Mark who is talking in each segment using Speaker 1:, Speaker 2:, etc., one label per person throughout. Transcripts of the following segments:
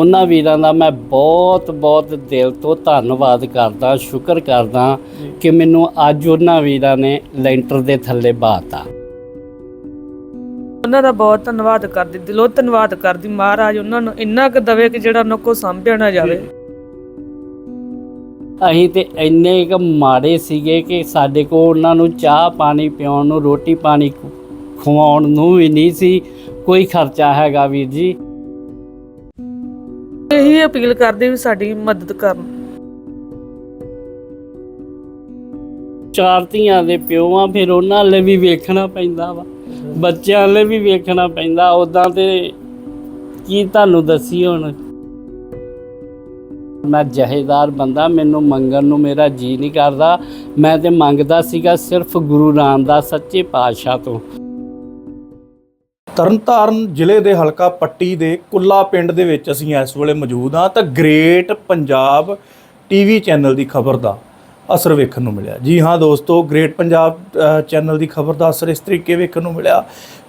Speaker 1: ਉਹਨਾਂ ਵੀਰਾਂ ਦਾ ਮੈਂ ਬਹੁਤ ਬਹੁਤ ਦਿਲ ਤੋਂ ਧੰਨਵਾਦ ਕਰਦਾ ਸ਼ੁਕਰ ਕਰਦਾ ਕਿ ਮੈਨੂੰ ਅੱਜ ਉਹਨਾਂ ਵੀਰਾਂ ਨੇ ਲੈਂਟਰ ਦੇ ਥੱਲੇ ਬਾਤਾ
Speaker 2: ਉਹਨਾਂ ਦਾ ਬਹੁਤ ਧੰਨਵਾਦ ਕਰਦੀ ਦਿਲੋਂ ਧੰਨਵਾਦ ਕਰਦੀ ਮਹਾਰਾਜ ਉਹਨਾਂ ਨੂੰ ਇੰਨਾ ਕੁ ਦਵੇ ਕਿ ਜਿਹੜਾ ਉਹਨਾਂ ਕੋ ਸੰਭਿਆ ਨਾ ਜਾਵੇ।
Speaker 1: ਅਸੀਂ ਤੇ ਇੰਨੇ ਕੁ ਮਾੜੇ ਸੀਗੇ ਕਿ ਸਾਡੇ ਕੋਲ ਉਹਨਾਂ ਨੂੰ ਚਾਹ ਪਾਣੀ ਪਿਆਉਣ ਨੂੰ ਰੋਟੀ ਪਾਣੀ ਖਵਾਉਣ ਨੂੰ ਵੀ ਨਹੀਂ ਸੀ। ਕੋਈ ਖਰਚਾ ਹੈਗਾ ਵੀਰ ਜੀ।
Speaker 2: ਇਹੀ ਅਪੀਲ ਕਰਦੇ ਵੀ ਸਾਡੀ ਮਦਦ ਕਰਨ।
Speaker 1: ਚਾਰ ਧੀਆਂ ਦੇ ਪਿਓ ਆ ਫਿਰ ਉਹਨਾਂ ਲਈ ਵੀ ਵੇਖਣਾ ਪੈਂਦਾ ਵਾ। ਬੱਚਿਆਂ ਲਈ ਵੀ ਵੇਖਣਾ ਪੈਂਦਾ ਉਦਾਂ ਤੇ ਕੀ ਤੁਹਾਨੂੰ ਦੱਸੀ ਹੁਣ? ਮੈਂ ਜਹੇਦਾਰ ਬੰਦਾ, ਮੈਨੂੰ ਮੰਗਣ ਨੂੰ ਮੇਰਾ ਜੀ ਨਹੀਂ ਕਰਦਾ। ਮੈਂ ਤੇ ਮੰਗਦਾ ਸੀਗਾ ਸਿਰਫ ਗੁਰੂ ਰਾਮਦਾਸ ਸੱਚੇ ਪਾਤਸ਼ਾਹ ਤੋਂ।
Speaker 3: ਤਰਨਤਾਰਨ ਜ਼ਿਲ੍ਹੇ ਦੇ ਹਲਕਾ ਪੱਟੀ ਦੇ ਕੁੱਲਾ ਪਿੰਡ ਦੇ ਵਿੱਚ ਅਸੀਂ ਇਸ ਵੇਲੇ ਮੌਜੂਦ ਹਾਂ ਤਾਂ ਗ੍ਰੇਟ ਪੰਜਾਬ ਟੀਵੀ ਚੈਨਲ ਦੀ ਖਬਰ ਦਾ ਅਸਰ ਵੇਖਣ ਨੂੰ ਮਿਲਿਆ। ਜੀ ਹਾਂ ਦੋਸਤੋ, ਗ੍ਰੇਟ ਪੰਜਾਬ ਚੈਨਲ ਦੀ ਖਬਰ ਦਾ ਅਸਰ ਇਸ ਤਰੀਕੇ ਵੇਖਣ ਨੂੰ ਮਿਲਿਆ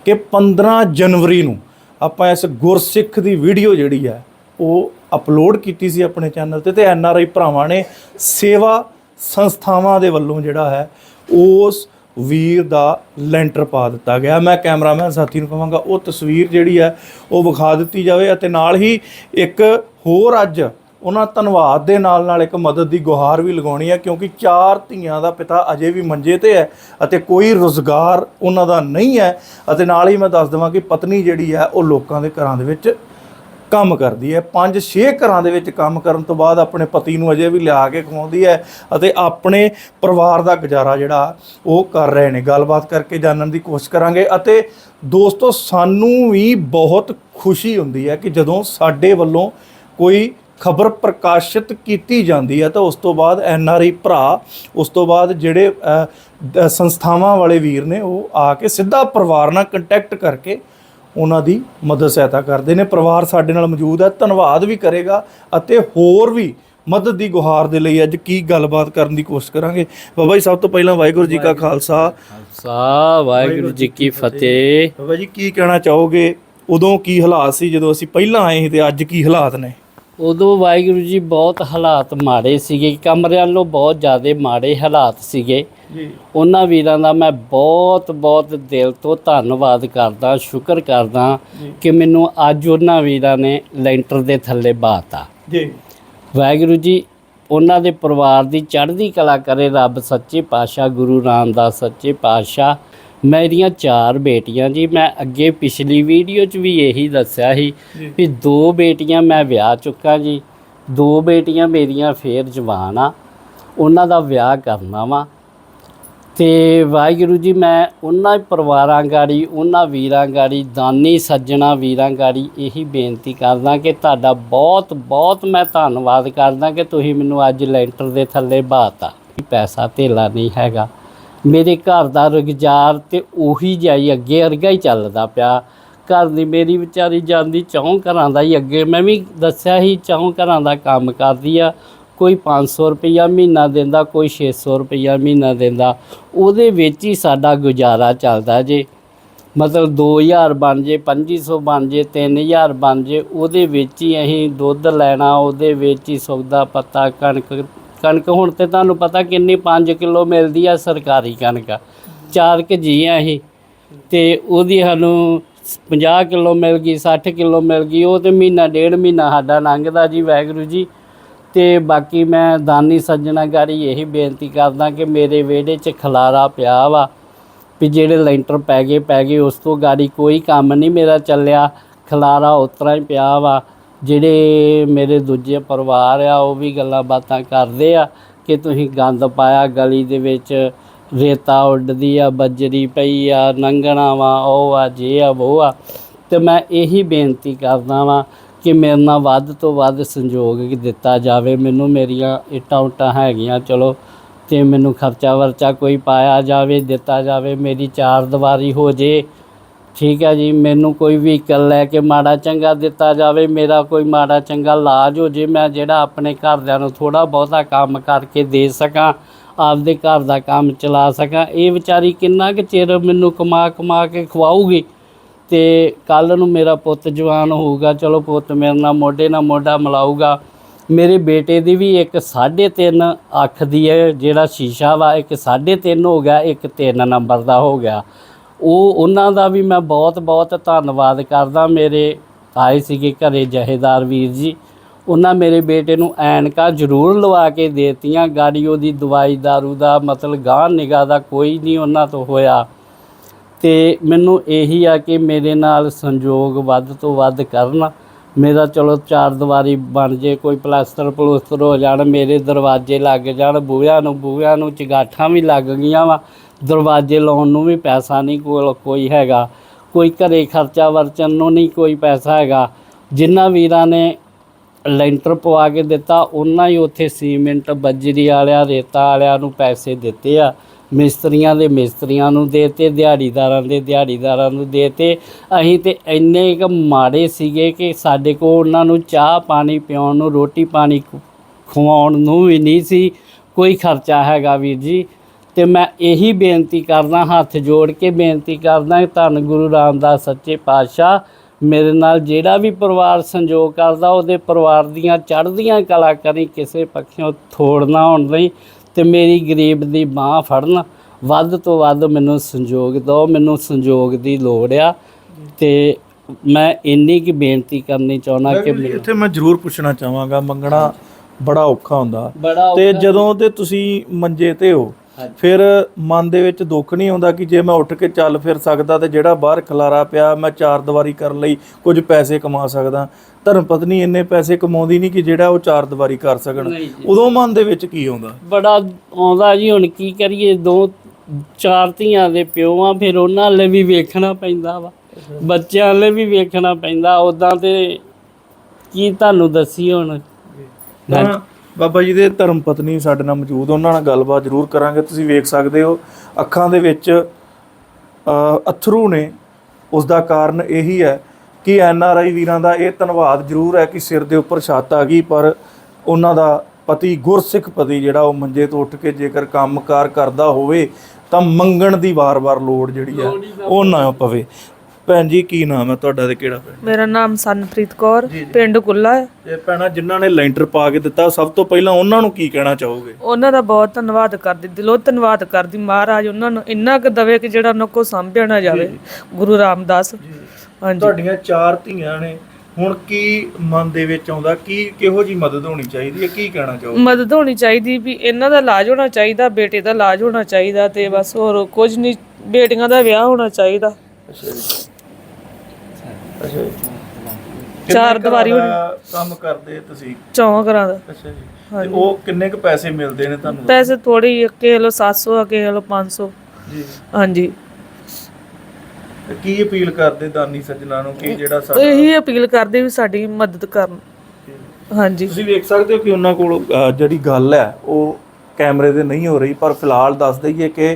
Speaker 3: ਕਿ 15 ਜਨਵਰੀ ਨੂੰ ਆਪਾਂ ਇਸ ਗੁਰਸਿੱਖ ਦੀ ਵੀਡੀਓ ਜਿਹੜੀ ਹੈ, ਉਹ ਅਪਲੋਡ ਕੀਤੀ ਸੀ ਆਪਣੇ ਚੈਨਲ ਤੇ ਤੇ ਐਨ ਆਰ ਆਈ ਭਰਾਵਾਂ ਨੇ ਸੇਵਾ ਸੰਸਥਾਵਾਂ ਦੇ ਵੱਲੋਂ ਜਿਹੜਾ ਹੈ, ਉਸ ਵੀਰ ਦਾ ਲੈਂਟਰ ਪਾ ਦਿੱਤਾ ਗਿਆ। ਮੈਂ ਕੈਮਰਾਮੈਨ ਸਾਥੀ ਨੂੰ ਕਹਾਂਗਾ, ਉਹ ਤਸਵੀਰ ਜਿਹੜੀ ਹੈ, ਉਹ ਵਿਖਾ ਦਿੱਤੀ ਜਾਵੇ ਅਤੇ ਨਾਲ ਹੀ ਇੱਕ ਹੋਰ ਅੱਜ ਉਹਨਾਂ ਧੰਨਵਾਦ ਦੇ ਨਾਲ ਨਾਲ ਇੱਕ ਮਦਦ ਦੀ ਗੁਹਾਰ ਵੀ ਲਗਾਉਣੀ ਹੈ, ਕਿਉਂਕਿ ਚਾਰ ਧੀਆਂ ਦਾ ਪਿਤਾ ਅਜੇ ਵੀ ਮੰਜੇ ਤੇ ਹੈ ਅਤੇ ਕੋਈ ਰੋਜ਼ਗਾਰ ਉਹਨਾਂ ਦਾ ਨਹੀਂ ਹੈ। ਅਤੇ ਨਾਲ ਹੀ ਮੈਂ ਦੱਸ ਦਵਾਂ ਕਿ ਪਤਨੀ ਜਿਹੜੀ ਹੈ, ਉਹ ਲੋਕਾਂ ਦੇ ਘਰਾਂ ਦੇ ਵਿੱਚ ਕੰਮ ਕਰਦੀ ਹੈ। ਪੰਜ ਛੇ ਘਰਾਂ ਦੇ ਵਿੱਚ ਕੰਮ ਕਰਨ ਤੋਂ ਬਾਅਦ ਆਪਣੇ ਪਤੀ ਨੂੰ ਅਜੇ ਵੀ ਲਿਆ ਕੇ ਖਵਾਉਂਦੀ ਹੈ ਅਤੇ ਆਪਣੇ ਪਰਿਵਾਰ ਦਾ ਗੁਜ਼ਾਰਾ ਜਿਹੜਾ ਉਹ ਕਰ ਰਹੇ ਨੇ। ਗੱਲਬਾਤ ਕਰਕੇ ਜਾਣਨ ਦੀ ਕੋਸ਼ਿਸ਼ ਕਰਾਂਗੇ ਅਤੇ ਦੋਸਤੋ, ਸਾਨੂੰ ਵੀ ਬਹੁਤ ਖੁਸ਼ੀ ਹੁੰਦੀ ਹੈ ਕਿ ਜਦੋਂ ਸਾਡੇ ਵੱਲੋਂ ਕੋਈ ਖਬਰ ਪ੍ਰਕਾਸ਼ਿਤ ਕੀਤੀ ਜਾਂਦੀ ਹੈ ਤਾਂ ਉਸ ਤੋਂ ਬਾਅਦ ਐਨ ਆਰ ਆਈ ਭਰਾ, ਉਸ ਤੋਂ ਬਾਅਦ ਜਿਹੜੇ ਸੰਸਥਾਵਾਂ ਵਾਲੇ ਵੀਰ ਨੇ ਉਹ ਆ ਕੇ ਸਿੱਧਾ ਪਰਿਵਾਰ ਨਾਲ ਕੰਟੈਕਟ ਕਰਕੇ ਉਹਨਾਂ ਦੀ ਮਦਦ ਸਹਾਇਤਾ ਕਰਦੇ ਨੇ। ਪਰਿਵਾਰ ਸਾਡੇ ਨਾਲ ਮੌਜੂਦ ਹੈ ਧੰਨਵਾਦ ਵੀ ਕਰੇਗਾ ਅਤੇ ਹੋਰ ਵੀ ਮਦਦ ਦੀ ਗੁਹਾਰ ਦੇ ਲਈ ਅੱਜ ਕੀ ਗੱਲਬਾਤ ਕਰਨ ਦੀ ਕੋਸ਼ਿਸ਼ ਕਰਾਂਗੇ। ਬਾਬਾ ਜੀ ਸਭ ਤੋਂ ਪਹਿਲਾਂ ਵਾਹਿਗੁਰੂ ਜੀ ਕਾ ਖਾਲਸਾ।
Speaker 1: ਖਾਲਸਾ ਵਾਹਿਗੁਰੂ ਜੀ ਕੀ ਫਤਿਹ।
Speaker 3: ਬਾਬਾ ਜੀ ਕੀ ਕਹਿਣਾ ਚਾਹੋਗੇ? ਉਦੋਂ ਕੀ ਹਾਲਾਤ ਸੀ ਜਦੋਂ ਅਸੀਂ ਪਹਿਲਾਂ ਆਏ ਸੀ ਤੇ ਅੱਜ ਕੀ ਹਾਲਾਤ ਨੇ?
Speaker 1: ਉਦੋਂ ਵਾਹਿਗੁਰੂ ਜੀ ਬਹੁਤ ਹਾਲਾਤ ਮਾੜੇ ਸੀਗੇ ਕਮਰਿਆਂ ਨਾਲੋਂ ਬਹੁਤ ਜ਼ਿਆਦਾ ਮਾੜੇ ਹਾਲਾਤ ਸੀਗੇ।
Speaker 3: ਜੀ।
Speaker 1: ਉਹਨਾਂ ਵੀਰਾਂ ਦਾ ਮੈਂ ਬਹੁਤ ਬਹੁਤ ਦਿਲ ਤੋਂ ਧੰਨਵਾਦ ਕਰਦਾ ਸ਼ੁਕਰ ਕਰਦਾ ਕਿ ਮੈਨੂੰ ਅੱਜ ਉਹਨਾਂ ਵੀਰਾਂ ਨੇ ਲੈਂਟਰ ਦੇ ਥੱਲੇ ਬਾਤਾ
Speaker 3: ਜੀ।
Speaker 1: ਵਾਹਿਗੁਰੂ ਜੀ ਉਹਨਾਂ ਦੇ ਪਰਿਵਾਰ ਦੀ ਚੜ੍ਹਦੀ ਕਲਾ ਕਰੇ ਰੱਬ ਸੱਚੇ ਪਾਤਸ਼ਾਹ ਗੁਰੂ ਰਾਮਦਾਸ ਸੱਚੇ ਪਾਤਸ਼ਾਹ। ਮੇਰੀਆਂ ਚਾਰ ਬੇਟੀਆਂ ਜੀ ਮੈਂ ਅੱਗੇ ਪਿਛਲੀ ਵੀਡੀਓ 'ਚ ਵੀ ਇਹੀ ਦੱਸਿਆ ਸੀ। ਵੀ ਦੋ ਬੇਟੀਆਂ ਮੈਂ ਵਿਆਹ ਚੁੱਕਾ ਜੀ ਦੋ ਬੇਟੀਆਂ ਮੇਰੀਆਂ ਫੇਰ ਜਵਾਨ ਆ ਉਹਨਾਂ ਦਾ ਵਿਆਹ ਕਰਨਾ ਵਾ। ਤੇ ਵਾਹਿਗੁਰੂ ਜੀ ਮੈਂ ਉਹਨਾਂ ਪਰਿਵਾਰਾਂ ਗਾੜੀ ਉਹਨਾਂ ਵੀਰਾਂ ਗਾੜੀ ਦਾਨੀ ਸੱਜਣਾ ਵੀਰਾਂ ਗਾੜੀ ਇਹੀ ਬੇਨਤੀ ਕਰਦਾ ਕਿ ਤੁਹਾਡਾ ਬਹੁਤ ਬਹੁਤ ਮੈਂ ਧੰਨਵਾਦ ਕਰਦਾ ਕਿ ਤੁਸੀਂ ਮੈਨੂੰ ਅੱਜ ਲੈਂਟਰ ਦੇ ਥੱਲੇ ਬਾਤਾ ਪੈਸਾ ਧੇਲਾ ਨਹੀਂ ਹੈਗਾ। ਮੇਰੇ ਘਰ ਦਾ ਰੁਜ਼ਗਾਰ ਤੇ ਉਹੀ ਜਾਈ ਅੱਗੇ ਅਰਗਾ ਹੀ ਚੱਲਦਾ ਪਿਆ। ਘਰ ਦੀ ਮੇਰੀ ਵਿਚਾਰੀ ਜਾਂਦੀ ਚੌਂ ਘਰਾਂ ਦਾ ਹੀ ਅੱਗੇ। ਮੈਂ ਵੀ ਦੱਸਿਆ ਹੀ, ਚੌਂ ਘਰਾਂ ਦਾ ਕੰਮ ਕਰਦੀ ਆ। ਕੋਈ 500 ਰੁਪਈਆ ਮਹੀਨਾ ਦਿੰਦਾ, ਕੋਈ 600 ਰੁਪਈਆ ਮਹੀਨਾ ਦਿੰਦਾ। ਉਹਦੇ ਵਿੱਚ ਹੀ ਸਾਡਾ ਗੁਜ਼ਾਰਾ ਚੱਲਦਾ ਜੇ। ਮਤਲਬ 2000 ਬਣ ਜੇ 2500 ਬਣ ਜੇ 3000 ਬਣ ਜੇ, ਉਹਦੇ ਵਿੱਚ ਹੀ ਅਸੀਂ ਦੁੱਧ ਲੈਣਾ, ਉਹਦੇ ਵਿੱਚ ਹੀ ਸੌਦਾ ਪੱਤਾ, ਕਣਕ ਕਣਕ, ਹੁਣ ਤੇ ਤੁਹਾਨੂੰ ਪਤਾ ਕਿੰਨੀ 5 ਕਿਲੋ ਮਿਲਦੀ ਆ ਸਰਕਾਰੀ ਕਣਕ ਚਾਰ ਕੁ ਜੀ ਆ ਅਸੀਂ ਤੇ ਉਹਦੀ ਸਾਨੂੰ 50 ਕਿਲੋ ਮਿਲ ਗਈ 60 ਕਿਲੋ ਮਿਲ ਗਈ, ਉਹ ਤੇ ਮਹੀਨਾ, ਡੇਢ ਮਹੀਨਾ ਸਾਡਾ ਲੰਘਦਾ ਜੀ ਵਾਹਿਗੁਰੂ ਜੀ। ਤੇ ਬਾਕੀ ਮੈਂ ਦਾਨੀ ਸੱਜਣਾ ਗਾੜੀ ਇਹੀ ਬੇਨਤੀ ਕਰਦਾ ਕਿ ਮੇਰੇ ਵਿਹੜੇ 'ਚ ਖਲਾਰਾ ਪਿਆ ਵਾ ਵੀ ਜਿਹੜੇ ਲੈਂਟਰ ਪੈ ਗਏ ਪੈ ਗਏ, ਉਸ ਤੋਂ ਗਾੜੀ ਕੋਈ ਕੰਮ ਨਹੀਂ ਮੇਰਾ ਚੱਲਿਆ। ਖਲਾਰਾ ਉਤਰਾ ਹੀ ਪਿਆ ਵਾ। ਜਿਹੜੇ ਮੇਰੇ ਦੂਜੇ ਪਰਿਵਾਰ ਆ, ਉਹ ਵੀ ਗੱਲਾਂ ਬਾਤਾਂ ਕਰਦੇ ਆ ਕਿ ਤੁਸੀਂ ਗੰਦ ਪਾਇਆ, ਗਲੀ ਦੇ ਵਿੱਚ ਰੇਤਾ ਉੱਡਦੀ ਆ, ਬੱਜਰੀ ਪਈ ਆ, ਨੰਗਣਾ ਵਾ, ਉਹ ਆ, ਜੇ ਆ ਉਹ ਆ। ਤੇ ਮੈਂ ਇਹੀ ਬੇਨਤੀ ਕਰਦਾ ਵਾਂ ਕਿ ਮੇਰੇ ਨਾਲ ਵੱਧ ਤੋਂ ਵੱਧ ਸੰਯੋਗ ਦਿੱਤਾ ਜਾਵੇ। ਮੈਨੂੰ ਮੇਰੀਆਂ ਇੱਟਾਂ ਉੱਟਾਂ ਹੈਗੀਆਂ, ਚਲੋ, ਤੇ ਮੈਨੂੰ ਖਰਚਾ ਵਰਚਾ ਕੋਈ ਪਾਇਆ ਜਾਵੇ, ਦਿੱਤਾ ਜਾਵੇ, ਮੇਰੀ ਚਾਰ ਦੀਵਾਰੀ ਹੋ ਜੇ ਠੀਕ ਹੈ ਜੀ, ਮੈਨੂੰ ਕੋਈ ਵਹੀਕਲ ਲੈ ਕੇ ਮਾੜਾ ਚੰਗਾ ਦਿੱਤਾ ਜਾਵੇ, ਮੇਰਾ ਕੋਈ ਮਾੜਾ ਚੰਗਾ ਇਲਾਜ ਹੋ ਜੇ, ਮੈਂ ਜਿਹੜਾ ਆਪਣੇ ਘਰਦਿਆਂ ਨੂੰ ਥੋੜਾ ਬਹੁਤਾ ਕੰਮ ਕਰਕੇ ਦੇ ਸਕਾਂ, ਆਪਦੇ ਘਰ ਦਾ ਕੰਮ ਚਲਾ ਸਕਾਂ, ਇਹ ਵਿਚਾਰੀ ਕਿੰਨਾ ਕੁ ਚਿਰ ਮੈਨੂੰ ਕਮਾ ਕਮਾ ਕੇ ਖਵਾਊਗੀ? ਤੇ ਕੱਲ ਨੂੰ ਮੇਰਾ ਪੁੱਤ ਜਵਾਨ ਹੋਊਗਾ, ਚਲੋ ਪੁੱਤ ਮੇਰੇ ਨਾਲ ਮੋਢੇ ਨਾਲ ਮੋਢਾ ਮਿਲਾਊਗਾ। ਮੇਰੇ ਬੇਟੇ ਦੀ ਵੀ ਇੱਕ 3.5 ਅੱਖ ਦੀ ਹੈ, ਜਿਹੜਾ ਸ਼ੀਸ਼ਾ ਵਾ, ਇੱਕ 3.5 ਹੋ ਗਿਆ, ਇੱਕ 3 ਨੰਬਰ ਦਾ ਹੋ ਗਿਆ। ਉਹ ਉਹਨਾਂ ਦਾ ਵੀ ਮੈਂ ਬਹੁਤ ਬਹੁਤ ਧੰਨਵਾਦ ਕਰਦਾ। ਮੇਰੇ ਆਏ ਸੀਗੇ ਘਰੇ ਜਹੇਦਾਰ ਵੀਰ ਜੀ। ਉਹਨਾਂ ਮੇਰੇ ਬੇਟੇ ਨੂੰ ਐਨਕਾਂ ਜ਼ਰੂਰ ਲਵਾ ਕੇ ਦੇਤੀਆਂ। ਗਾੜੀ ਦੀ ਦਵਾਈ ਦਾਰੂ ਦਾ ਮਤਲਬ ਗਾਂ ਨਿਗਾਹ ਦਾ ਕੋਈ ਨਹੀਂ ਉਹਨਾਂ ਤੋਂ ਹੋਇਆ। ਤੇ ਮੈਨੂੰ ਇਹੀ ਆ ਕਿ ਮੇਰੇ ਨਾਲ ਸੰਯੋਗ ਵੱਧ ਤੋਂ ਵੱਧ ਕਰਨ। ਮੇਰਾ ਚਲੋ ਚਾਰ ਦੀਵਾਰੀ ਬਣ ਜੇ, ਕੋਈ ਪਲਾਸਟਰ ਪਲੂਸਟਰ ਹੋ ਜਾਣ, ਮੇਰੇ ਦਰਵਾਜ਼ੇ ਲੱਗ ਜਾਣ, ਬੂਹਿਆਂ ਨੂੰ ਬੂਹਿਆਂ ਨੂੰ ਚਗਾਠਾਂ ਵੀ ਲੱਗ ਗਈਆਂ ਵਾ। ਦਰਵਾਜ਼ੇ ਲਾਉਣ ਨੂੰ ਵੀ ਪੈਸਾ ਨਹੀਂ ਕੋਲ ਕੋਈ ਹੈਗਾ। ਕੋਈ ਘਰੇ ਖਰਚਾ ਵਰਚਣ ਨੂੰ ਨਹੀਂ ਕੋਈ ਪੈਸਾ ਹੈਗਾ। ਜਿਨ੍ਹਾਂ ਵੀਰਾਂ ਨੇ ਲੈਂਟਰ ਪਵਾ ਕੇ ਦਿੱਤਾ ਉਹਨਾਂ ਹੀ ਉੱਥੇ ਸੀਮੈਂਟ, ਬੱਜਰੀ ਵਾਲਿਆਂ, ਰੇਤਾ ਵਾਲਿਆਂ ਨੂੰ ਪੈਸੇ ਦਿੱਤੇ ਆ। ਮਿਸਤਰੀਆਂ ਦੇ ਮਿਸਤਰੀਆਂ ਨੂੰ ਦੇਤੇ ਦਿਹਾੜੀਦਾਰਾਂ ਦੇ ਦਿਹਾੜੀਦਾਰਾਂ ਨੂੰ ਦੇਤੇ ਅਸੀਂ ਤੇ ਇੰਨੇ ਕੁ ਮਾੜੇ ਸੀਗੇ ਕਿ ਸਾਡੇ ਕੋਲ ਉਹਨਾਂ ਨੂੰ ਚਾਹ ਪਾਣੀ ਪਿਆਉਣ ਨੂੰ, ਰੋਟੀ ਪਾਣੀ ਖਵਾਉਣ ਨੂੰ ਵੀ ਨਹੀਂ ਸੀ। ਕੋਈ ਖਰਚਾ ਹੈਗਾ ਵੀਰ ਜੀ। ਤੇ ਮੈਂ ਇਹੀ ਬੇਨਤੀ ਕਰਦਾ ਹੱਥ ਜੋੜ ਕੇ ਬੇਨਤੀ ਕਰਦਾ ਧੰਨ ਗੁਰੂ ਰਾਮਦਾਸ ਸੱਚੇ ਪਾਤਸ਼ਾਹ ਮੇਰੇ ਨਾਲ ਜਿਹੜਾ ਵੀ ਪਰਿਵਾਰ ਸੰਜੋਗ ਕਰਦਾ ਉਹਦੇ ਪਰਿਵਾਰ ਦੀਆਂ ਚੜ੍ਹਦੀਆਂ ਕਲਾ ਕਰੀ ਕਿਸੇ ਪੱਖਿਓਂ ਥੋੜ ਨਾ ਹੋਣ ਲਈ ਤੇ ਮੇਰੀ ਗਰੀਬ ਦੀ ਬਾਹ ਫੜਨ। ਵੱਧ ਤੋਂ ਵੱਧ ਮੈਨੂੰ ਸੰਜੋਗ ਦਿਓ ਮੈਨੂੰ ਸੰਜੋਗ ਦੀ ਲੋੜ ਆ ਤੇ ਮੈਂ ਇੰਨੀ ਕੀ ਬੇਨਤੀ ਕਰਨੀ ਚਾਹੁੰਦਾ ਕਿ
Speaker 3: ਇੱਥੇ ਮੈਂ ਜ਼ਰੂਰ ਪੁੱਛਣਾ ਚਾਹਾਂਗਾ ਮੰਗਣਾ ਬੜਾ ਔਖਾ ਹੁੰਦਾ ਤੇ ਜਦੋਂ ਤੇ ਤੁਸੀਂ ਮੰਜੇ ਤੇ ਹੋ ਫਿਰ ਮਨ ਦੇ ਵਿੱਚ ਦੁੱਖ ਨਹੀਂ ਆਉਂਦਾ ਕਿ ਜੇ ਮੈਂ ਉੱਠ ਕੇ ਚੱਲ ਫਿਰ ਸਕਦਾ ਤੇ ਜਿਹੜਾ ਬਾਹਰ ਖਲਾਰਾ ਪਿਆ ਮੈਂ ਚਾਰ ਦੀਵਾਰੀ ਕਰਨ ਲਈ ਕੁਝ ਪੈਸੇ ਕਮਾ ਸਕਦਾ। ਧਰਮ ਪਤਨੀ ਇੰਨੇ ਪੈਸੇ ਕਮਾਉਂਦੀ ਨਹੀਂ ਕਿ ਜਿਹੜਾ ਉਹ ਚਾਰ ਦੀਵਾਰੀ ਕਰ ਸਕਣ। ਉਦੋਂ ਮਨ ਦੇ ਵਿੱਚ ਕੀ ਆਉਂਦਾ?
Speaker 1: ਬੜਾ ਆਉਂਦਾ ਜੀ ਹੁਣ ਕੀ ਕਰੀਏ? ਦੋ ਚਾਰ ਧੀਆਂ ਦੇ ਪਿਓ ਆ ਫਿਰ ਉਹਨਾਂ ਲਈ ਵੀ ਵੇਖਣਾ ਪੈਂਦਾ ਵਾ। ਬੱਚਿਆਂ ਲਈ ਵੀ ਵੇਖਣਾ ਪੈਂਦਾ। ਉਦਾਂ ਤੇ ਕੀ ਤੁਹਾਨੂੰ ਦੱਸੀ ਹੁਣ?
Speaker 3: ਬਾਬਾ ਜੀ ਦੇ ਧਰਮ ਪਤਨੀ ਸਾਡੇ ਨਾਲ ਮੌਜੂਦ ਉਹਨਾਂ ਨਾਲ ਗੱਲਬਾਤ ਜ਼ਰੂਰ ਕਰਾਂਗੇ। ਤੁਸੀਂ ਵੇਖ ਸਕਦੇ ਹੋ ਅੱਖਾਂ ਦੇ ਵਿੱਚ ਅਥਰੂ ਨੇ। ਉਸ ਦਾ ਕਾਰਨ ਇਹੀ ਹੈ ਕਿ ਐਨ ਆਰ ਆਈ ਵੀਰਾਂ ਦਾ ਇਹ ਧੰਨਵਾਦ ਜ਼ਰੂਰ ਹੈ ਕਿ ਸਿਰ ਦੇ ਉੱਪਰ ਛੱਤ ਆ ਗਈ ਪਰ ਉਹਨਾਂ ਦਾ ਪਤੀ ਗੁਰਸਿੱਖ ਪਤੀ ਜਿਹੜਾ ਉਹ ਮੰਜੇ ਤੋਂ ਉੱਠ ਕੇ ਜੇਕਰ ਕੰਮਕਾਰ ਕਰਦਾ ਹੋਵੇ ਤਾਂ ਮੰਗਣ ਦੀ ਵਾਰ-ਵਾਰ ਲੋੜ ਜਿਹੜੀ ਹੈ ਉਹ ਨਾ ਪਵੇ। ਭੈਣ ਜੀ ਕੀ ਨਾਮ ਹੈ ਤੁਹਾਡਾ ਤੇ ਕਿਹੜਾ ਪਿੰਡ?
Speaker 2: ਮੇਰਾ ਨਾਮ ਸਨਪ੍ਰੀਤ ਕੌਰ ਪਿੰਡ ਕੁੱਲਾ ਹੈ।
Speaker 3: ਇਹ ਭੈਣਾਂ ਜਿਨ੍ਹਾਂ ਨੇ ਲੈਂਟਰ ਪਾ ਕੇ ਦਿੱਤਾ ਸਭ ਤੋਂ ਪਹਿਲਾਂ ਉਹਨਾਂ ਨੂੰ ਕੀ ਕਹਿਣਾ ਚਾਹੋਗੇ?
Speaker 2: ਉਹਨਾਂ ਦਾ ਬਹੁਤ ਧੰਨਵਾਦ ਕਰਦੀ ਦਿਲੋਂ ਧੰਨਵਾਦ ਕਰਦੀ ਮਹਾਰਾਜ ਉਹਨਾਂ ਨੂੰ ਇੰਨਾ ਕੁ ਦਵੇ ਕਿ ਜਿਹੜਾ ਉਹਨਾਂ ਕੋ ਸਾਂਭਿਆ ਨਾ ਜਾਵੇ ਗੁਰੂ ਰਾਮਦਾਸ। ਹਾਂਜੀ।
Speaker 3: ਤੁਹਾਡੀਆਂ ਚਾਰ ਧੀਆਂ ਨੇ ਹੁਣ ਕੀ ਮਨ ਦੇ ਵਿੱਚ ਆਉਂਦਾ? ਕੀ ਕਿਹੋ ਜੀ ਮਦਦ ਹੋਣੀ ਚਾਹੀਦੀ ਹੈ? ਕੀ ਕਹਿਣਾ ਚਾਹੋਗੇ?
Speaker 2: ਮਦਦ ਹੋਣੀ ਚਾਹੀਦੀ ਵੀ ਇਹਨਾਂ ਦਾ ਇਲਾਜ ਹੋਣਾ ਚਾਹੀਦਾ ਬੇਟੇ ਦਾ ਇਲਾਜ ਹੋਣਾ ਚਾਹੀਦਾ ਤੇ ਬਸ ਹੋਰ ਕੁਝ ਨਹੀਂ ਬੇਟੀਆਂ ਦਾ ਵਿਆਹ ਹੋਣਾ ਚਾਹੀਦਾ।
Speaker 3: ਅੱਛਾ ਜੀ।
Speaker 2: ਚਾਰ ਦੀਵਾਰੀ ਹੋਣੀ।
Speaker 3: ਕੰਮ ਕਰਦੇ ਤੁਸੀਂ?
Speaker 2: ਚੌਂ ਘਰਾਂ ਦਾ।
Speaker 3: ਅੱਛਾ ਜੀ। ਤੇ ਉਹ ਕਿੰਨੇ ਕੁ ਪੈਸੇ ਮਿਲਦੇ ਨੇ ਤੁਹਾਨੂੰ?
Speaker 2: ਪੈਸੇ ਥੋੜੇ ਹੀ ਕਿਸੇ ਲੋ 700 ਆ ਕਿਸੇ ਲੋ 500
Speaker 3: ਜੀ।
Speaker 2: ਹਾਂਜੀ।
Speaker 3: ਤੇ ਕੀ ਅਪੀਲ ਕਰਦੇ ਦਾਨੀ ਸੱਜਣਾ ਨੂੰ? ਕਿ ਜਿਹੜਾ ਸਾਡਾ
Speaker 2: ਇਹੀ ਅਪੀਲ ਕਰਦੇ ਵੀ ਸਾਡੀ ਮਦਦ ਕਰਨ। ਹਾਂਜੀ।
Speaker 3: ਤੁਸੀਂ ਵੇਖ ਸਕਦੇ ਹੋ ਕਿ ਉਹਨਾਂ ਕੋਲ ਅ, ਜਿਹੜੀ ਗੱਲ ਹੈ ਉਹ ਕੈਮਰੇ ਤੇ ਨਹੀਂ ਹੋ ਰਹੀ ਪਰ ਫਿਲਹਾਲ ਦੱਸ ਦਈਏ ਕਿ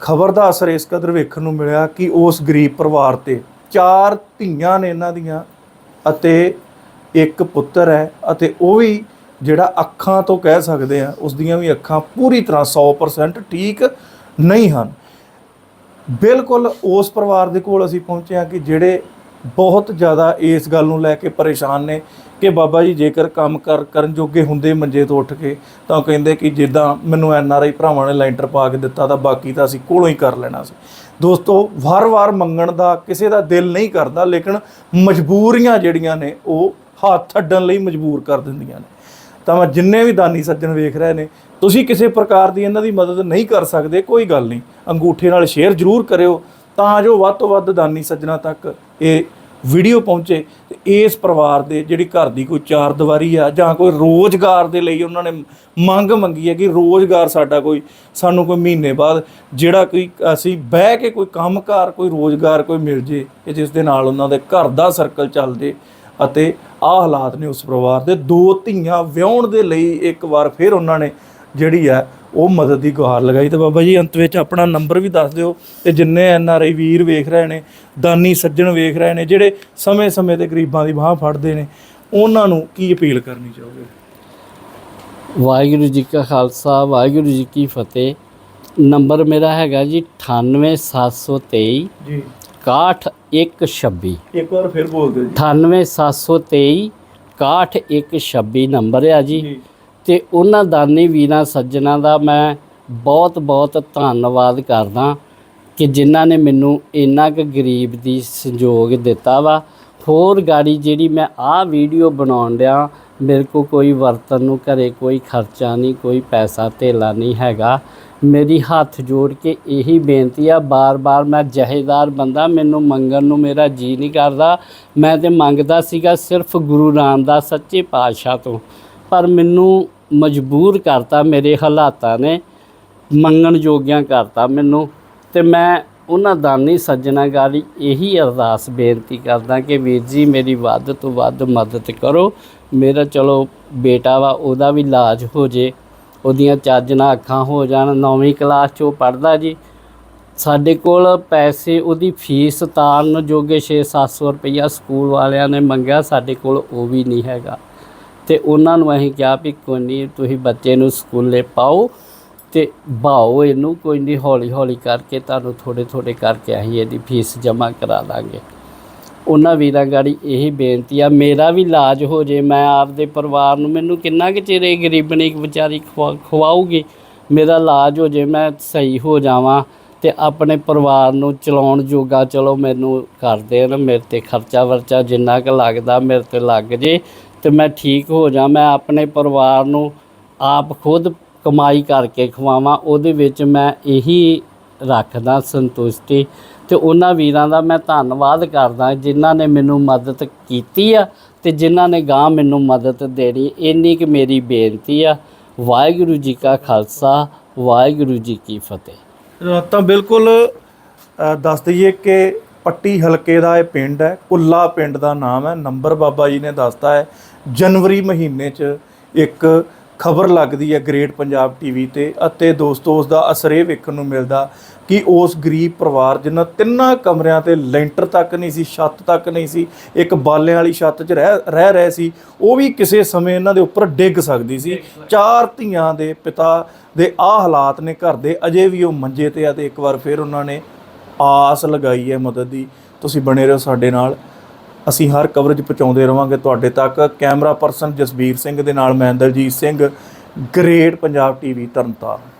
Speaker 3: ਖਬਰ ਦਾ ਅਸਰ ਇਸ ਕਦਰ ਵੇਖਣ ਨੂੰ ਮਿਲਿਆ ਕਿ ਉਸ ਗਰੀਬ ਪਰਿਵਾਰ ਤੇ ਚਾਰ ਧੀਆਂ ਨੇ ਇਹਨਾਂ ਦੀਆਂ ਅਤੇ ਇੱਕ ਪੁੱਤਰ ਹੈ ਅਤੇ ਉਹ ਵੀ ਜਿਹੜਾ ਅੱਖਾਂ ਤੋਂ ਕਹਿ ਸਕਦੇ ਆ ਉਸ ਦੀਆਂ ਵੀ ਅੱਖਾਂ ਪੂਰੀ ਤਰ੍ਹਾਂ 100% ਠੀਕ ਨਹੀਂ ਹਨ। ਬਿਲਕੁਲ ਉਸ ਪਰਿਵਾਰ ਦੇ ਕੋਲ ਅਸੀਂ ਪਹੁੰਚੇ ਹਾਂ ਕਿ ਜਿਹੜੇ ਬਹੁਤ ਜ਼ਿਆਦਾ ਇਸ ਗੱਲ ਨੂੰ ਲੈ ਕੇ ਪਰੇਸ਼ਾਨ ਨੇ ਕਿ ਬਾਬਾ ਜੀ ਜੇਕਰ ਕੰਮ ਕਰ ਕਰਨ ਜੋਗੇ ਹੁੰਦੇ ਮੰਜੇ ਤੋਂ ਉੱਠ ਕੇ, ਤਾਂ ਉਹ ਕਹਿੰਦੇ ਕਿ ਜਿੱਦਾਂ ਮੈਨੂੰ ਐਨ ਆਰ ਆਈ ਭਰਾਵਾਂ ਨੇ ਲੈਂਟਰ ਪਾ ਕੇ ਦਿੱਤਾ, ਤਾਂ ਬਾਕੀ ਤਾਂ ਅਸੀਂ ਕੋਲੋਂ ਹੀ ਕਰ ਲੈਣਾ ਸੀ। ਦੋਸਤੋ ਵਾਰ-ਵਾਰ ਮੰਗਣ ਦਾ ਕਿਸੇ ਦਾ ਦਿਲ ਨਹੀਂ ਕਰਦਾ, ਲੇਕਿਨ ਮਜਬੂਰੀਆਂ ਜਿਹੜੀਆਂ ਨੇ, ਉਹ ਹੱਥ ਅੱਡਣ ਲਈ ਮਜਬੂਰ ਕਰ ਦਿੰਦੀਆਂ ਨੇ। ਤਾਂ ਮੈਂ ਜਿੰਨੇ ਵੀ ਦਾਨੀ ਸੱਜਣ ਵੇਖ ਰਹੇ ਨੇ, ਤੁਸੀਂ ਕਿਸੇ ਪ੍ਰਕਾਰ ਦੀ ਇਹਨਾਂ ਦੀ ਮਦਦ ਨਹੀਂ ਕਰ ਸਕਦੇ, ਕੋਈ ਗੱਲ ਨਹੀਂ। ਅੰਗੂਠੇ ਨਾਲ ਸ਼ੇਅਰ ਜ਼ਰੂਰ ਕਰਿਓ, ਤਾਂ ਜੋ ਵੱਧ ਤੋਂ ਵੱਧ ਦਾਨੀ ਸੱਜਣਾ ਤੱਕ ਇਹ ਵੀਡੀਓ ਪਹੁੰਚੇ ਤੇ ਇਸ ਪਰਿਵਾਰ ਦੇ ਜਿਹੜੀ ਘਰ ਦੀ ਕੋਈ ਚਾਰ ਦੀਵਾਰੀ ਆ ਜਾਂ ਕੋਈ ਰੋਜ਼ਗਾਰ ਦੇ ਲਈ ਉਹਨਾਂ ਨੇ ਮੰਗ ਮੰਗੀ ਹੈ ਕਿ ਰੋਜ਼ਗਾਰ ਸਾਡਾ ਕੋਈ, ਸਾਨੂੰ ਕੋਈ ਮਹੀਨੇ ਬਾਅਦ ਜਿਹੜਾ ਕੋਈ ਅਸੀਂ ਬਹਿ ਕੇ ਕੋਈ ਕੰਮਕਾਰ, ਕੋਈ ਰੋਜ਼ਗਾਰ ਕੋਈ ਮਿਲ ਜੇ ਕਿ ਜਿਸ ਦੇ ਨਾਲ ਉਹਨਾਂ ਦੇ ਘਰ ਦਾ ਸਰਕਲ ਚੱਲ ਜੇ ਅਤੇ ਆਹ ਹਾਲਾਤ ਨੇ ਉਸ ਪਰਿਵਾਰ ਦੇ ਦੋ ਧੀਆਂ ਵਿਆਹਣ ਦੇ ਲਈ ਇੱਕ ਵਾਰ ਫਿਰ ਉਹਨਾਂ ਨੇ ਜਿਹੜੀ ਹੈ ਉਹ ਮਦਦ ਦੀ ਗੁਹਾਰ ਲਗਾਈ ਤੇ ਬਾਬਾ ਜੀ ਅੰਤ ਵਿੱਚ ਆਪਣਾ ਨੰਬਰ ਵੀ ਦੱਸ ਦਿਓ ਤੇ ਜਿੰਨੇ ਐਨ ਆਰ ਆਈ ਵੀਰ ਵੇਖ ਰਹੇ ਨੇ ਦਾਨੀ ਸੱਜਣ ਵੇਖ ਰਹੇ ਨੇ ਜਿਹੜੇ ਸਮੇਂ-ਸਮੇਂ ਤੇ ਗਰੀਬਾਂ ਦੀ ਬਾਹ ਫੜਦੇ ਨੇ ਉਹਨਾਂ ਨੂੰ ਕੀ ਅਪੀਲ ਕਰਨੀ ਚਾਹੋਗੇ?
Speaker 1: ਵਾਹਿਗੁਰੂ ਜੀ ਕਾ ਖਾਲਸਾ ਵਾਹਿਗੁਰੂ ਜੀ ਕੀ ਫਤਿਹ। ਨੰਬਰ ਮੇਰਾ ਹੈਗਾ ਜੀ 98723
Speaker 3: ਜੀ।
Speaker 1: 61126
Speaker 3: ਇੱਕ ਵਾਰ ਫਿਰ ਬੋਲ ਦਿਓ ਜੀ।
Speaker 1: 98723 61126 ਨੰਬਰ ਆ ਜੀ। ਤੇ ਉਹਨਾਂ ਦਾਨੀ ਵੀਰਾਂ ਸੱਜਣਾ ਦਾ ਮੈਂ ਬਹੁਤ ਬਹੁਤ ਧੰਨਵਾਦ ਕਰਦਾ ਕਿ ਜਿਨ੍ਹਾਂ ਨੇ ਮੈਨੂੰ ਇੰਨਾ ਕੁ ਗਰੀਬ ਦੀ ਸਹਿਯੋਗ ਦਿੱਤਾ ਵਾ। ਹੋਰ ਗਾੜੀ ਜਿਹੜੀ ਮੈਂ ਆਹ ਵੀਡੀਓ ਬਣਾਉਣ ਡਿਆ, ਮੇਰੇ ਕੋ ਕੋਈ ਵਰਤਨ ਨੂੰ ਘਰੇ ਕੋਈ ਖਰਚਾ ਨਹੀਂ, ਕੋਈ ਪੈਸਾ ਧੇਲਾ ਨਹੀਂ ਹੈਗਾ। ਮੇਰੀ ਹੱਥ ਜੋੜ ਕੇ ਇਹੀ ਬੇਨਤੀ ਆ, ਬਾਰ-ਬਾਰ ਮੈਂ ਜਹੇਦਾਰ ਬੰਦਾ, ਮੈਨੂੰ ਮੰਗਣ ਨੂੰ ਮੇਰਾ ਜੀ ਨਹੀਂ ਕਰਦਾ। ਮੈਂ ਤੇ ਮੰਗਦਾ ਸੀਗਾ ਸਿਰਫ ਗੁਰੂ ਰਾਮਦਾਸ ਸੱਚੇ ਪਾਤਸ਼ਾਹ ਤੋਂ। ਪਰ ਮੈਨੂੰ ਮਜਬੂਰ ਕਰਤਾ, ਮੇਰੇ ਹਾਲਾਤਾਂ ਨੇ ਮੰਗਣ ਜੋਗਿਆਂ ਕਰਤਾ ਮੈਨੂੰ ਤੇ ਮੈਂ ਉਹਨਾਂ ਦਾਨੀ ਸੱਜਣਾ ਗਾੜੀ ਇਹੀ ਅਰਦਾਸ ਬੇਨਤੀ ਕਰਦਾ ਕਿ ਵੀਰ ਜੀ ਮੇਰੀ ਵੱਧ ਤੋਂ ਵੱਧ ਮਦਦ ਕਰੋ। ਮੇਰਾ ਚਲੋ ਬੇਟਾ ਵਾ, ਉਹਦਾ ਵੀ ਇਲਾਜ ਹੋ ਜੇ, ਉਹਦੀਆਂ ਚੱਜ ਅੱਖਾਂ ਹੋ ਜਾਣ, ਨੌਵੀਂ ਕਲਾਸ 'ਚ ਉਹ ਪੜਦਾ ਜੀ। ਸਾਡੇ ਕੋਲ ਪੈਸੇ, ਉਹਦੀ ਫੀਸ ਤਾਰਨ ਜੋਗੇ 6-700 ਰੁਪਈਆ ਸਕੂਲ ਵਾਲਿਆਂ ਨੇ ਮੰਗਿਆ, ਸਾਡੇ ਕੋਲ ਉਹ ਵੀ ਨਹੀਂ ਹੈਗਾ। ਤੇ ਉਹਨਾਂ ਨੂੰ ਅਸੀਂ ਕਿਹਾ ਵੀ ਕੋਈ ਨਹੀਂ ਤੁਸੀਂ ਬੱਚੇ ਨੂੰ ਸਕੂਲੇ ਪਾਓ ਤੇ ਭਾਓ ਇਹਨੂੰ, ਕੋਈ ਨਹੀਂ ਹੌਲੀ ਹੌਲੀ ਕਰਕੇ ਤੁਹਾਨੂੰ ਥੋੜੇ ਥੋੜੇ ਕਰਕੇ ਅਸੀਂ ਇਹਦੀ ਫੀਸ ਜਮ੍ਹਾਂ ਕਰਾ ਦਾਂਗੇ ਉਹਨਾਂ ਵੀਰਾਂ ਗਾੜੀ ਇਹੀ ਬੇਨਤੀ ਆ, ਮੇਰਾ ਵੀ ਇਲਾਜ ਹੋ ਜੇ, ਮੈਂ ਆਪਦੇ ਪਰਿਵਾਰ ਨੂੰ ਮੈਨੂੰ ਕਿੰਨਾ ਕੁ ਚਿਰ ਇਹ ਗਰੀਬਣੀ ਵਿਚਾਰੀ ਖਵਾ- ਖਵਾਊਗੀ? ਮੇਰਾ ਇਲਾਜ ਹੋ ਜੇ, ਮੈਂ ਸਹੀ ਹੋ ਜਾਵਾਂ ਤੇ ਆਪਣੇ ਪਰਿਵਾਰ ਨੂੰ ਚਲਾਉਣ ਜੋਗਾ ਚਲੋ ਮੈਨੂੰ ਕਰ ਦੇਣ, ਮੇਰੇ ਤੇ ਖਰਚਾ ਵਰਚਾ ਜਿੰਨਾ ਕੁ ਲੱਗਦਾ ਮੇਰੇ ਤੇ ਲੱਗ ਜੇ। ਤੇ ਮੈਂ ਠੀਕ ਹੋ ਜਾ, ਮੈਂ ਆਪਣੇ ਪਰਿਵਾਰ ਨੂੰ ਆਪ ਖੁਦ ਕਮਾਈ ਕਰਕੇ ਖਵਾਵਾਂ, ਉਹਦੇ ਵਿੱਚ ਮੈਂ ਇਹੀ ਰੱਖਦਾ ਸੰਤੁਸ਼ਟੀ ਤੇ ਉਹਨਾਂ ਵੀਰਾਂ ਦਾ ਮੈਂ ਧੰਨਵਾਦ ਕਰਦਾ ਜਿਨ੍ਹਾਂ ਨੇ ਮੈਨੂੰ ਮਦਦ ਕੀਤੀ ਆ ਤੇ ਜਿਨ੍ਹਾਂ ਨੇ ਗਾਂ ਮੈਨੂੰ ਮਦਦ ਦੇਣੀ। ਇੰਨੀ ਕਿ ਮੇਰੀ ਬੇਨਤੀ ਆ, ਵਾਹਿਗੁਰੂ ਜੀ ਕਾ ਖਾਲਸਾ, ਵਾਹਿਗੁਰੂ ਜੀ ਕੀ ਫਤਿਹ।
Speaker 3: ਤਾਂ ਬਿਲਕੁਲ ਦੱਸ ਦਈਏ ਕਿ ਪੱਟੀ ਹਲਕੇ ਦਾ ਇਹ ਪਿੰਡ ਹੈ, ਕੁੱਲਾ ਪਿੰਡ ਦਾ ਨਾਮ ਹੈ, ਨੰਬਰ ਬਾਬਾ ਜੀ ਨੇ ਦੱਸਤਾ ਹੈ। ਜਨਵਰੀ ਮਹੀਨੇ 'ਚ ਇੱਕ ਖਬਰ ਲੱਗਦੀ ਹੈ ਗ੍ਰੇਟ ਪੰਜਾਬ ਟੀਵੀ ਤੇ ਅਤੇ ਦੋਸਤੋ ਉਸ ਦਾ ਅਸਰ ਇਹ ਵੇਖਣ ਨੂੰ ਮਿਲਦਾ ਕਿ ਉਸ ਗਰੀਬ ਪਰਿਵਾਰ ਜਿਨ੍ਹਾਂ ਤਿੰਨਾਂ ਕਮਰਿਆਂ ਤੇ ਲੈਂਟਰ ਤੱਕ ਨਹੀਂ ਸੀ, ਛੱਤ ਤੱਕ ਨਹੀਂ ਸੀ, ਇੱਕ ਬਾਲਿਆਂ ਵਾਲੀ ਛੱਤ 'ਚ ਰਹਿ ਰਹਿ ਰਹੇ ਸੀ, ਉਹ ਵੀ ਕਿਸੇ ਸਮੇਂ ਇਹਨਾਂ ਦੇ ਉੱਪਰ ਡਿੱਗ ਸਕਦੀ ਸੀ। ਚਾਰ ਧੀਆਂ ਦੇ ਪਿਤਾ ਦੇ ਆ ਹਾਲਾਤ ਨੇ ਘਰ ਦੇ ਅਜੇ ਵੀ ਉਹ ਮੰਜੇ ਤੇ ਆ ਤੇ ਇੱਕ ਵਾਰ ਫਿਰ ਉਹਨਾਂ ਨੇ ਆਸ ਲਗਾਈ ਹੈ ਮਦਦ ਦੀ। ਤੁਸੀਂ ਬਣੇ ਰਹੋ ਸਾਡੇ ਨਾਲ। ਅਸੀਂ ਹਰ ਕਵਰੇਜ ਪਹੁੰਚਾਉਂਦੇ ਰਵਾਂਗੇ ਤੁਹਾਡੇ ਤੱਕ। ਕੈਮਰਾ ਪਰਸਨ ਜਸਬੀਰ ਸਿੰਘ ਦੇ ਨਾਲ ਮੈਂ ਦਲਜੀਤ ਸਿੰਘ, ਗ੍ਰੇਟ ਪੰਜਾਬ ਟੀਵੀ ਤਰਨਤਾਰਨ।